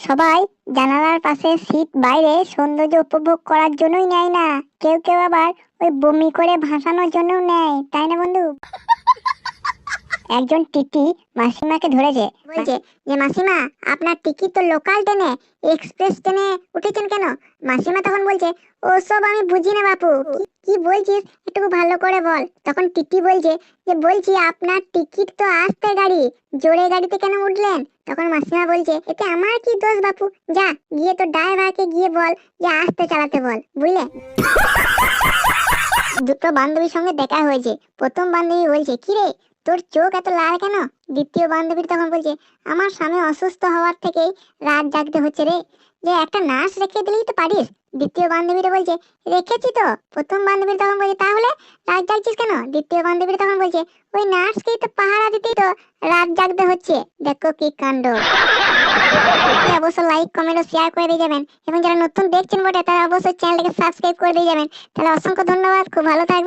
সবাই জানালার পাশে সিট বাইরে সৌন্দর্য উপভোগ করার জন্যই নেয় না। কেউ কেউ আবার ওই বমি করে ভাসানোর জন্যও নেয়, তাই না বন্ধু? একজন টিটি মাসিমাকে ধরেছে। বলছে, যে মাসিমা, আপনার টিকিট তো লোকাল ট্রেনে এক্সপ্রেস ট্রেনে উঠেছেন কেন? মাসিমা তখন বলছে, ওসব আমি বুঝি না বাপু। কি বলছিস? একটু ভালো করে বল। তখন টিটি বলছে, যে বলছি, আপনার টিকিট তো আসতে গাড়ি। জোরে গাড়িতে কেন উঠলেন? তখন মাসিমা বলছে, এতে আমার কি দোষ বাপু? যা, গিয়ে তো ড্রাইভারকে গিয়ে বল, যে আসতে চালাতে বল। বুঝলে? দুটো বান্ধবীর সঙ্গে দেখা হয়েছে। প্রথম বান্ধবী বলছে, কিরে তোর চোখ এত লাল কেন? দ্বিতীয় বান্ধবী তখন বলছে, আমার স্বামী অসুস্থ হওয়ার থেকেই রাত জাগতে হচ্ছে রে। যে একটা নার্স রেখে দিলেই তো পারিস। দ্বিতীয় বান্ধবীটা বলছে, রেখেছি তো। প্রথম বান্ধবী তখন বলছে, তাহলে রাত জাগছিস কেন? দ্বিতীয় বান্ধবী তখন বলছে, ওই নার্সকেই তো পাহারা দিতেই তো রাত জাগতে হচ্ছে। দেখো কি কাণ্ড। অবশ্যই লাইক কমেন্ট ও শেয়ার করে দিয়ে যাবেন। এবং যারা নতুন দেখছেন বটে, তারা অবশ্যই চ্যানেলটাকে সাবস্ক্রাইব করে দিয়ে যাবেন। তাহলে অসংখ্য ধন্যবাদ, খুব ভালো থাকবেন।